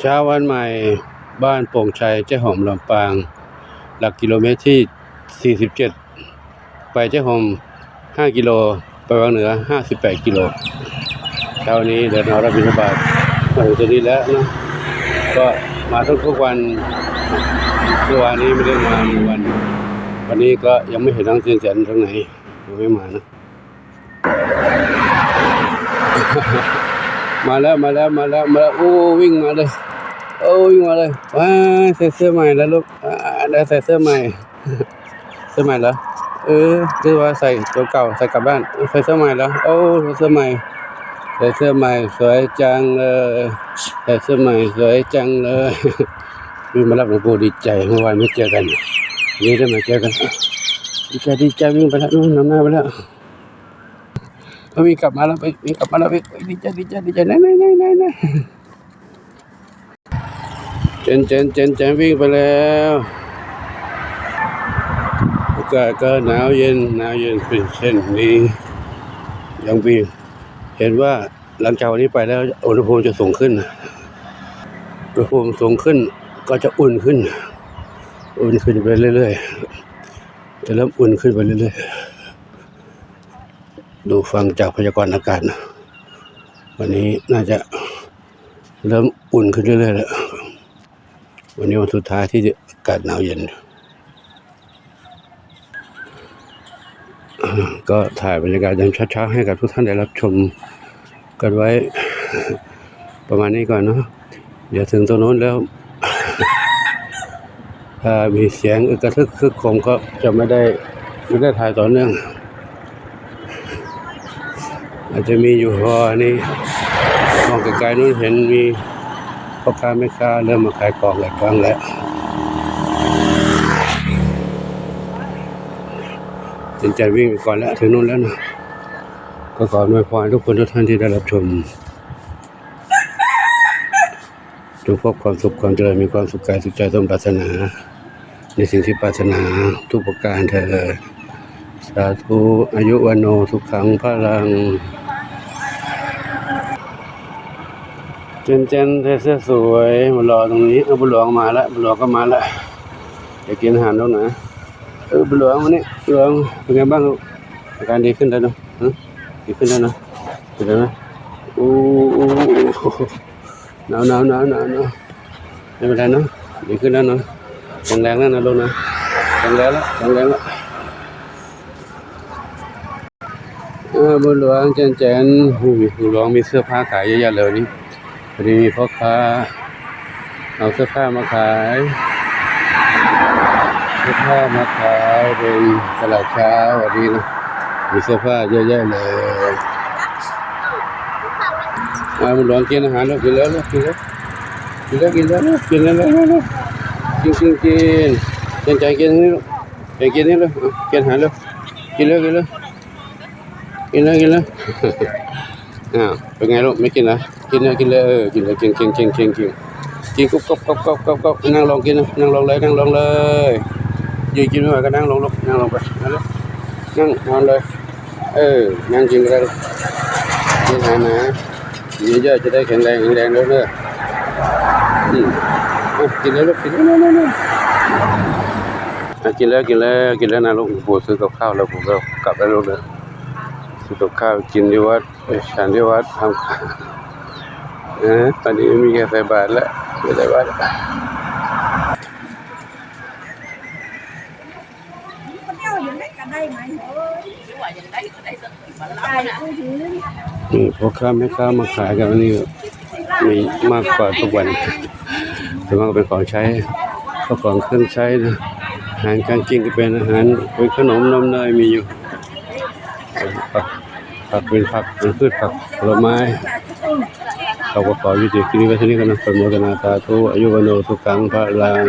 เช้าวันใหม่บ้านโป่งชัยเจ้าหอมลำปาง หลักกิโลเมตรที่ 47 ไปเจ้าหอม 5 กิโล ไปวังเหนือ 58 กิโลเช้านี้เดินเอารับบิณฑบาตมาถึงตัวนี้แล้วนะก็มาทุกทุกวันเมื่อวานนี้ไม่ได้มาวัน วันนี้ก็ยังไม่เห็นน้งเซียนแสนตรงไหนยังไม่มานะ มาแล้วมาแล้วมาแล้วมาแล้วโอ้วิ่งมาเลยโอ้วิ่งมาเลยว้าใส่เสื้อใหม่แล้วลูกอ่าได้ใส่เสื้อใหม่ เสื้อใหม่เหรอเออคือว่าใส่ตัวเก่าใส่กลับบ้านใส่เสื้อใหม่แล้วโอ้ใส่เสื้อใหม่ใส่เสื้อใหม่สวยจังเลยใส่เสื้อใหม่สวยจังเลยวิ่งมารับหลวงปู่ดีใจเมื่อวานไม่เจอกันนี่ได้มาเจอกันดีใจดีใจวิ่งไปแล้วนู่นนำหน้าไปแล้ว วิ่งกลับมาแล้ววิ่งกลับมาแล้วไปไปดีใจดีใจดีใจไหนไหนไหนไหนไหนเจนเจนเจนเจนวิ่งไปแล้วอากาศก็หนาวเย็นหนาวเย็นเป็นเช่นนี้ยังวิ่งเห็นว่าหลังจากวันนี้ไปแล้วอุณหภูมิจะสูงขึ้นอุณหภูมิสูงขึ้นก็จะอุ่นขึ้น อุ่นขึ้นไปเรื่อยๆจะเริ่มอุ่นขึ้นไปเรื่อยๆ ดูฟังจากพยากรณ์อากาศนะวันนี้น่าจะเริ่มอุ่นขึ้นเรื่อยๆแล้ววันนี้วันสุดท้ายที่อากาศหนาวเย็น ก็ถ่ายบรรยากาศยามเช้าๆให้กับทุกท่านได้รับชมกันไว้ประมาณนี้ก่อนเนาะเดี๋ยวถึงตรงโน้นแล้ว ถ้ามีเสียงอึกระทึกคึกโครมก็จะไม่ได้ไม่ได้ถ่ายต่อเนื่อง อาจจะมีอยู่พอนี่มองไกลๆนู้นเห็นมีพ่อค้าแม่ค้าเริ่มมาขายของหลายครั้งแล้วสนใจวิ่งไปก่อนแล้วถึงนู้นแล้วนะก็ขออวยพรทุกคนทุกท่านที่ได้รับชมจงพบความสุขความเจริญมีความสุขกายสุขใจสมปรารถนา ในสิ่งที่ปรารถนาทุกประการเธอสาธุอายุวันโนสุขังพลัง จนเจนเสื้อสวยมารอตรงนี้เออบุหลวงมาแล้วบุหลวงก็มาแล้วจะกินอาหารแล้วนะเออบุหลวงวันนี้บุหลวงเป็นไงบ้างลูกอาการดีขึ้นแล้วเนาะดีขึ้นแล้วเนาะดีแล้วนะอู้อู้หนาวหนาวหนาวหนาวหนาวไม่เป็นไรเนาะดีขึ้นแล้วเนาะแข็งแรงแล้วนะลูกนะแข็งแรงแล้วแข็งแรงแล้วเออบุหลวงเจนเจนบุหลวงมีเสื้อผ้าขายเยอะแยะเลยนนี้พ อดีมีพ่อค้า เอาเสื้อผ้ามาขายเสื้อผ้ามาขายเป็นตลาดเช้าวันนี้นะมีเสื้อผ้าเยอะแยะเลยอาบุญหลวงกินอาหารแล้วกินแล้วลูกกินแล้วกินแล้วกินแล้วกินแล้วแล้วแล้วกินกินกินเจนใจกินนี่ลูกใจกินนี่ลูกเอากินอาหารแล้วกินแล้วกินแล้วกินเลยกินเลย อ้าวเป็นไงลูกไม่กินเหรอกินเลยกินเลยเออกินเลยกินกินกินกินกินกินกุ๊บกุ๊บกุ๊บกุ๊บกุ๊บกุ๊บนั่งลงกินนะนั่งลงเลยนั่งลงเลยยืนกินไม่ไหวก็นั่งลงลูกนั่งลงไปนั่งลงนั่งนอนเลย เออนั่งกินก็ได้ลูกกินอาหารนเยอะจะได้แข็งแรงแข็งแรงแล้วเนอะอืมกินเลยลูกกินเลยนั่นนั่นกินแล้วกินแล้วกินแล้วนะลูกปู่ซื้อกับข้าวแล้วปู่ก็กลับแล้วลูกเนอ ซื้อกับข้าวกินที่วัดไปฉันที่วัดทำข้าวเออตอนนี้ไม่มีแค่ใส่บาตรแล้วไม่ได้วัดคนเดียวยังได้กันได้ไหมเอ้ย chứ mà nhìn đấy có đấy tự mà ตาย lắm nè ผู้ถือนี่พ่อค้าแม่ค้ามาขายกันวันนี้มีมากกว่าทุกวันส่วนมากก็เป็นของใช้ก็ของเครื่องใช้นะอาหารการกินก็เป็นอาหารเป็นขนมนมเนยมีอยู่ผัก ผักเป็นผักเป็นพืชผักผลไม้เขาก็ขอยุติคลิปนี้ไว้ที่นี่กันนะสมโภชนาตาธุอายุวโนสุขังพระลัง